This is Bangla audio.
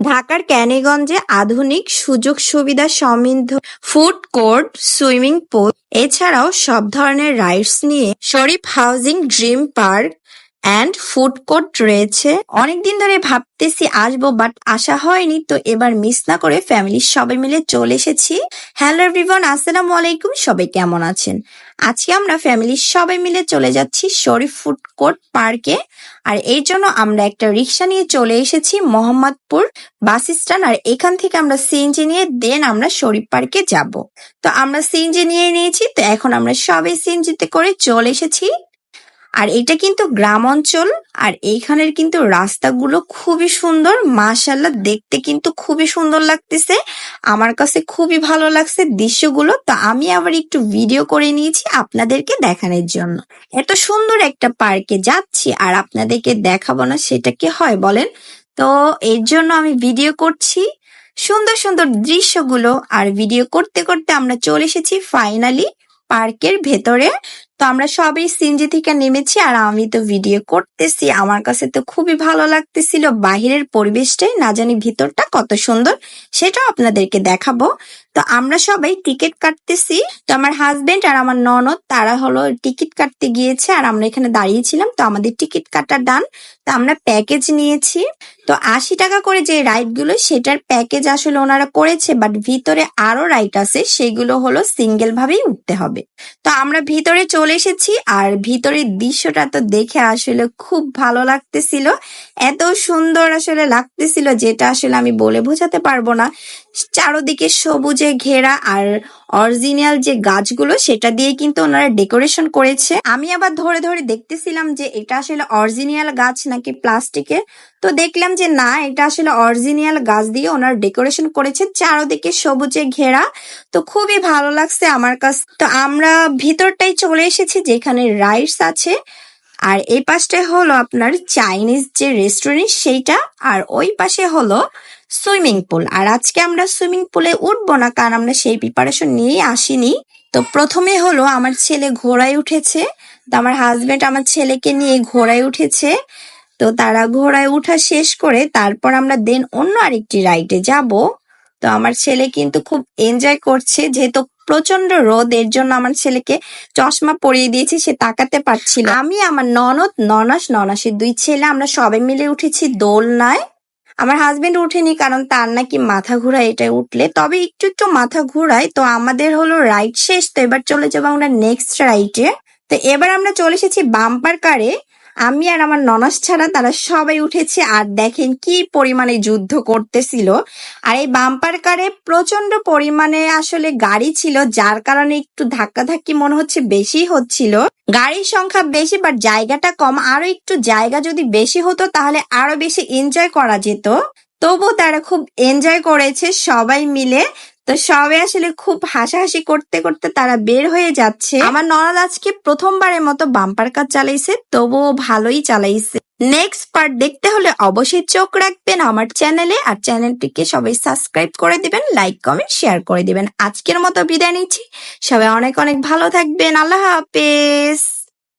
ঢাকার ক্যানিগঞ্জে আধুনিক সুযোগ সুবিধা সমৃদ্ধ ফুড কোর্ট, সুইমিং পুল, এছাড়াও সব ধরনের রাইডস নিয়ে Sharif housing dream park and food court রয়েছে। অনেকদিন ধরে ভাবতেছি আসব বাট আসা হয়নি, তো এবার মিস না করে ফ্যামিলির সবাই মিলে চলে এসেছি। হ্যালো এভরিওয়ান আসসালামু আলাইকুম, সবাই কেমন আছেন? আজকে আমরা ফ্যামিলির সবাই মিলে চলে যাচ্ছি শরীফ ফুড কোর্ট পার্কে আর এই জন্য আমরা একটা রিক্সা নিয়ে চলে এসেছি মোহাম্মদপুর বাস স্ট্যান্ড, আর এখান থেকে আমরা সিএনজি নিয়ে দেন আমরা শরীফ পার্কে যাব। তো আমরা সিএনজি নিয়ে নিয়েছি, তো এখন আমরা সবাই সিএনজিতে করে চলে এসেছি। আর এটা কিন্তু গ্রাম অঞ্চল আর এইখানের কিন্তু রাস্তাগুলো খুবই সুন্দর। মাশাল্লাহ দেখতে কিন্তু খুবই সুন্দর লাগতেছে। আমার কাছে খুবই ভালো লাগছে দৃশ্যগুলো। তো আমি আবার একটু ভিডিও করে নিয়েছি আপনাদেরকে দেখানোর জন্য। এত সুন্দর একটা পার্কে যাচ্ছি আর আপনাদেরকে দেখাবো না সেটা কি হয় বলেন? তো এর জন্য আমি ভিডিও করছি। সুন্দর সুন্দর দৃশ্যগুলো আর ভিডিও করতে করতে আমরা চলে এসেছি ফাইনালি পার্কের ভেতরে। তো আমরা সবাই সিনজি থেকে নেমেছি আর আমি তো ভিডিও করতেছি। আমার কাছে তো খুবই ভালো লাগতেছিল। বাহিরের পরিবেশটাই না জানি ভিতরটা কত সুন্দর, সেটাও আপনাদেরকে দেখাবো। তো আমরা সবাই টিকিট কাটতেছি। তো আমার হাজবেন্ড আর আমার ননদ, তারা হলো টিকিট কাটতে গিয়েছে আর আমরা এখানে দাঁড়িয়েছিলাম তো আমাদের টিকিট কাটা ডান তো আমরা প্যাকেজ নিয়েছি। তো আশি টাকা করে যে রাইডগুলো, সেটার প্যাকেজ আসলে ওনারা করেছে বাট ভিতরে আরও রাইড আছে, সেগুলো হলো সিঙ্গেল ভাবেই উঠতে হবে। তো আমরা ভিতরে চলে এসেছি আর ভিতরের দৃশ্যটা তো দেখে আসলে খুব ভালো লাগতেছিল। এত সুন্দর আসলে লাগতেছিল যেটা আসলে আমি বলে বোঝাতে পারব না। চারোদিকে সবুজে ঘেরা আর অরিজিনাল যে গাছগুলো, সেটা দিয়ে কিন্তু ওনারা ডেকোরেশন করেছে। আমি আবার ধরে ধরে দেখতেছিলাম যে এটা আসলে অরিজিনাল গাছ নাকি প্লাস্টিকের। তো দেখলাম যে না, এটা আসলে অরিজিনাল গাছ দিয়ে ওনার ডেকোরেশন করেছে, চারোদিকে সবুজে ঘেরা। তো খুবই ভালো লাগছে আমার কাছ। তো আমরা ভিতরটাই চলে এসেছি যেখানে রাইস আছে। আর এই পাশটায় হলো আপনার চাইনিজ যে রেস্টুরেন্ট, সেইটা। আর ওই পাশে হলো সুইমিং পুল। আর আজকে আমরা সুইমিং পুলে উঠবো না, কারণ আমরা সেই প্রিপারেশন নিয়েই আসিনি। তো প্রথমে হলো আমার ছেলে ঘোড়ায় উঠেছে, তো আমার হাজবেন্ড আমার ছেলেকে নিয়ে ঘোড়ায় উঠেছে। তো তারা ঘোড়ায় উঠা শেষ করে তারপর আমরা দেন অন্য আরেকটি রাইডে যাব। তো আমার ছেলে কিন্তু খুব এনজয় করছে, যেহেতু প্রচণ্ড রোদ, এর জন্য আমার ছেলেকে চশমা পরিয়ে দিয়েছি, সে তাকাতে পারছিল আমি, আমার ননদ, ননাস, ননাসের দুই ছেলে, আমরা সবাই মিলে উঠেছি দোলনায়। আমার হাজবেন্ড উঠেনি কারণ তার নাকি মাথা ঘোরায় এটা উঠলে। তবে একটু একটু মাথা ঘোরায়, তো আমাদের হলো রাইড শেষ, তো এবার চলে যাব আমরা নেক্সট রাইডে তো এবার আমরা চলে এসেছি বাম্পার কারে আমি আর আমার ননাস ছাড়া তারা সবাই উঠেছে আর দেখেন কি পরিমাণে যুদ্ধ করতেছিল। আর এই বাম্পার কারে প্রচণ্ড পরিমাণে আসলে গাড়ি ছিল, যার কারণে একটু ধাক্কাধাক্কি মনে হচ্ছে বেশি হচ্ছিল। গাড়ির সংখ্যা বেশি বাট জায়গাটা কম। আরও একটু জায়গা যদি বেশি হতো, তাহলে আরও বেশি এনজয় করা যেত। তবু তারা খুব এনজয় করেছে সবাই মিলে। তো সবাই আসলে খুব হাসাহাসি করতে করতে তারা বের হয়ে যাচ্ছে। আমার ননদ আজকে প্রথমবারের মতো বাম্পার কার চালাইছে, তবুও ভালোই চালাইছে। নেক্সট পার্ট দেখতে হলে অবশ্যই চোখ রাখবেন আমার চ্যানেলে আর চ্যানেলটিকে সবাই সাবস্ক্রাইব করে দিবেন লাইক কমেন্ট শেয়ার করে দিবেন। আজকের মতো বিদায় নিচ্ছি। সবাই অনেক অনেক ভালো থাকবেন। আল্লাহ হাফেজ।